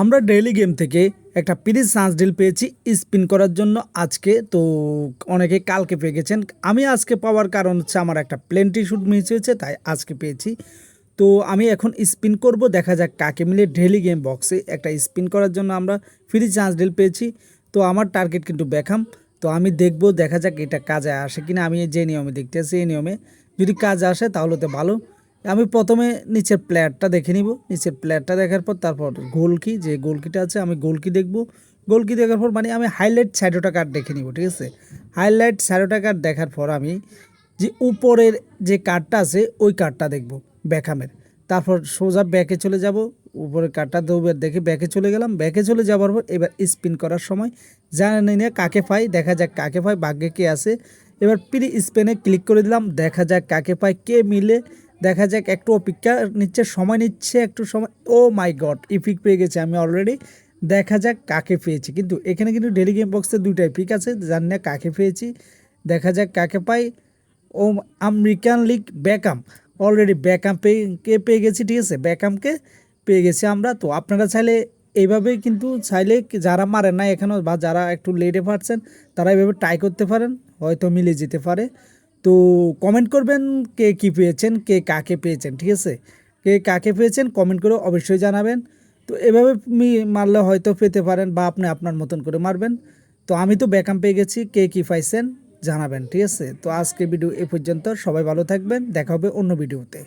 আমরা daily game থেকে একটা প্রিজ চান্স ডিল পেয়েছি স্পিন করার জন্য আজকে। তো অনেকে কালকে পেয়ে গেছেন। আমি আজকে পাওয়ার কারণ হচ্ছে আমার একটা প্লেনটি শ্যুট মিস হয়েছে, তাই আজকে পেয়েছি। তো আমি এখন স্পিন করব, দেখা যাক কাকে মিলে ডেইলি গেম বক্সে একটা স্পিন করার জন্য আমরা ফ্রি চান্স ডিল পেয়েছি। তো আমার টার্গেট কিন্তু ব্যাখাম তো আমি দেখব, দেখা যাক এটা কাজে আসে কিনা। আমি যে নিয়মে দেখতে আছি এই নিয়মে যদি কাজ আসে তাহলে তো ভালো। আমি প্রথমে নিচের প্লেয়ারটা দেখে নিব। নিচের প্লেয়ারটা দেখার পর তারপর গোলকি যে গোলকিটা আছে, আমি গোলকি দেখব। গোলকি দেখার পর মানে আমি হাইলাইট স্যাডোটা কার্ড দেখে নিব, ঠিক আছে? হাইলাইট স্যাডোটা কার্ড দেখার পর আমি যে উপরের যে কার্ডটা আছে, ওই কার্ডটা দেখব ব্যাখামের তারপর সোজা ব্যাকে চলে যাব, উপরের কার্ডটা দুবার দেখে ব্যাকে চলে গেলাম। ব্যাকে চলে যাওয়ার পর এবার স্পিন করার সময় জানি না কাকে পাই, দেখা যাক কাকে পাই, ভাগ্যে কে আছে। এবার প্রি স্পেনে ক্লিক করে দিলাম, দেখা যাক কাকে পাই, কে মিলে দেখা যাক, একটু অপেক্ষা নিচ্ছে, সময় নিচ্ছে, একটু সময়, ও মাই গড ইপিক পেয়ে গেছে আমি অলরেডি দেখা যাক কাকে পেয়েছি, কিন্তু এখানে কিন্তু ডেলি গেম বক্সে দুইটা ইপিক আছে, জানি না কাকে পেয়েছি। দেখা যাক কাকে পাই। ও American league Beckham already Beckham পেয়ে, কে পেয়ে গেছি, ঠিক আছে? ব্যাকামকে পেয়ে গেছি আমরা। তো আপনারা চাইলে এইভাবে কিন্তু, চাইলে যারা মারেন না এখনও বা যারা একটু লেটে পারছেন, তারা এইভাবে ট্রাই করতে পারেন, হয়তো মিলে যেতে পারে। তো কমেন্ট করবেন কে কী পেয়েছেন, কে কাকে পেয়েছেন, ঠিক আছে? কে কাকে পেয়েছেন কমেন্ট করে অবশ্যই জানাবেন। তো এভাবে মারলে হয়তো পেতে পারেন বা আপনি আপনার মতন করে মারবেন। তো আমি তো ব্যাকাম পেয়ে গেছি, কে কী পাইছেন জানাবেন, ঠিক আছে? তো আজকে ভিডিও এ পর্যন্ত সবাই ভালো থাকবেন, দেখা হবে অন্য ভিডিওতে